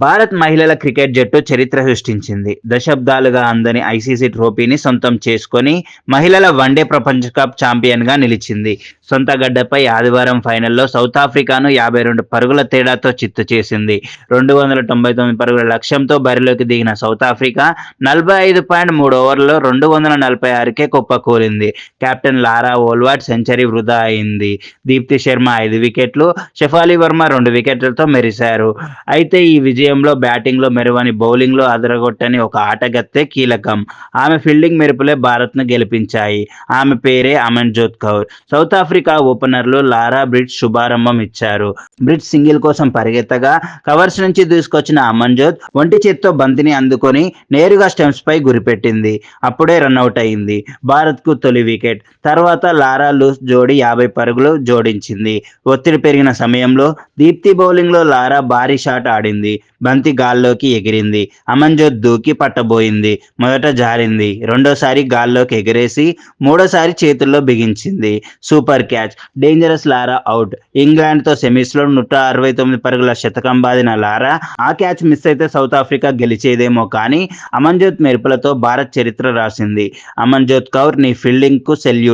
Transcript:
భారత్ మహిళల క్రికెట్ జట్టు చరిత్ర సృష్టించింది. దశాబ్దాలుగా అందని ఐసీసీ ట్రోఫీని సొంతం చేసుకొని మహిళల వన్డే ప్రపంచ కప్ ఛాంపియన్గా నిలిచింది. సొంత గడ్డపై ఆదివారం ఫైనల్లో సౌత్ ఆఫ్రికాను యాభై రెండు పరుగుల తేడాతో చిత్తు చేసింది. రెండు వందల తొంభై తొమ్మిది పరుగుల లక్ష్యంతో బరిలోకి దిగిన సౌత్ ఆఫ్రికా నలభై ఐదు పాయింట్ మూడు ఓవర్లలో రెండు వందల నలభై ఆరుకే కుప్పకూలింది కెప్టెన్ లారా ఓల్వాట్ సెంచరీ వృధా అయింది. దీప్తి శర్మ ఐదు వికెట్లు షెఫాలి వర్మ రెండు వికెట్లతో మెరిశారు. అయితే ఈ విజయంలో బ్యాటింగ్లో మెరువని బౌలింగ్లో అదరగొట్టని ఒక ఆటగత్తే కీలకం. ఆమె ఫీల్డింగ్ మెరుపులే భారత్ను గెలిపించాయి. ఆమె పేరే అమన్జోత్ కౌర్. సౌత్ ఆఫ్రికా ఓపెనర్లు లారా బ్రిడ్జ్ శుభారంభం ఇచ్చారు. బ్రిడ్జ్ సింగిల్ కోసం పరిగెత్తగా కవర్స్ నుంచి దూసుకొచ్చిన అమన్జోత్ ఒంటి చేత్తో బంతిని అందుకొని నేరుగా స్టెమ్స్ పై గురిపెట్టింది. అప్పుడే రన్అట్ అయింది. భారత్కు తొలి వికెట్. తర్వాత లారా లూస్ జోడి యాభై పరుగులు జోడించింది. ఒత్తిడి పెరిగిన సమయంలో దీప్తి బౌలింగ్లో లారా భారీ షాట్ ఆడింది. బంతి గాల్లోకి ఎగిరింది. అమన్జోత్ దూకి పట్టబోయింది. మొదట జారింది. రెండోసారి గాల్లోకి ఎగిరేసి మూడోసారి చేతుల్లో బిగించింది. Super catch dangerous Laura out ఇంగ్లాండ్తో సెమీస్లో నూట అరవై తొమ్మిది పరుగుల శతకం బాదిన లారా ఆ క్యాచ్ మిస్ అయితే సౌత్ ఆఫ్రికా గెలిచేదేమో కానీ అమన్జోత్ మెరుపులతో భారత్ చరిత్ర రాసింది. అమన్జోత్ కౌర్ నీ ఫీల్డింగ్కు సెల్యూట్